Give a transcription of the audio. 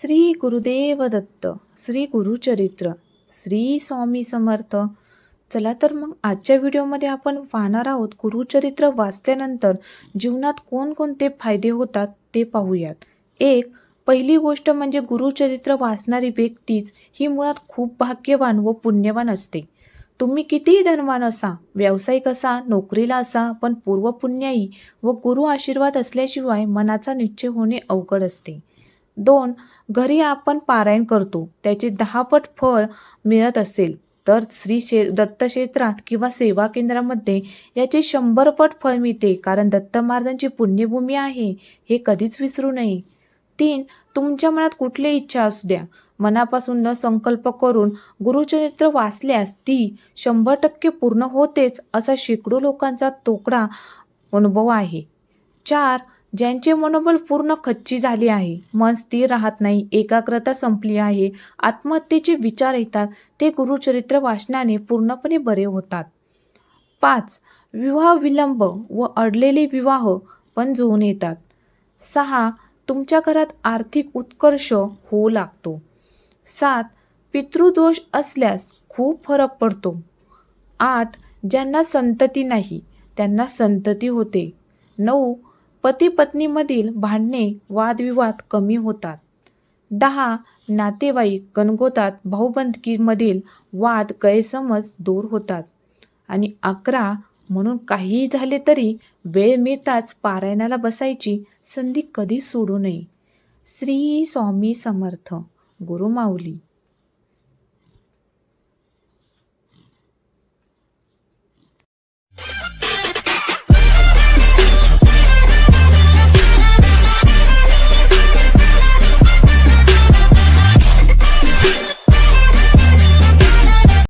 श्री गुरुदेव दत्त श्री गुरुचरित्र श्री स्वामी समर्थ. चला तर मग आजच्या व्हिडिओमध्ये आपण पाहणार आहोत गुरुचरित्र वाचल्यानंतर जीवनात कोणकोणते फायदे होतात ते पाहूयात. एक पहिली गोष्ट म्हणजे गुरुचरित्र वाचणारी व्यक्तीच ही मुळात खूप भाग्यवान व पुण्यवान असते. तुम्ही कितीही धनवान असा व्यावसायिक असा नोकरीला असा पण पूर्वपुण्याई व गुरु आशीर्वाद असल्याशिवाय मनाचा निश्चय होणे अवघड असते. दोन घरी आपण पारायण करतो. त्याचे दहा पट फळ मिळत असेल तर श्री शे दत्त क्षेत्रात किंवा सेवा केंद्रामध्ये याचे शंभरपट फळ मिळते कारण दत्त महाराजांची पुण्यभूमी आहे हे कधीच विसरू नये. तीन तुमच्या मनात कुठली इच्छा असू द्या. मनापासून न संकल्प करून गुरुचरित्र वाचल्यास ती शंभर टक्के पूर्ण होतेच असा शेकडो लोकांचा तोकडा अनुभव आहे. चार ज्यांचे मनोबल पूर्ण खच्ची झाली आहे. मन स्थिर राहत नाही एकाग्रता संपली आहे. आत्महत्येचे विचार येतात. ते गुरुचरित्र वाचनाने पूर्णपणे बरे होतात. पाच विवाह विलंब व अडलेले विवाह पण जुळून येतात. सहा तुमच्या घरात आर्थिक उत्कर्ष होऊ लागतो. सात पितृदोष असल्यास खूप फरक पडतो. आठ ज्यांना संतती नाही त्यांना संतती होते. नऊ पती पत्नीमधील भांडणे वादविवाद कमी होतात. दहा नातेवाईक गणगोतात भाऊबंदकीमधील वाद गैरसमज दूर होतात. आणि अकरा म्हणून काहीही झाले तरी वेळ मिळताच पारायणाला बसायची संधी कधी सोडू नये. श्री स्वामी समर्थ. गुरुमाऊली.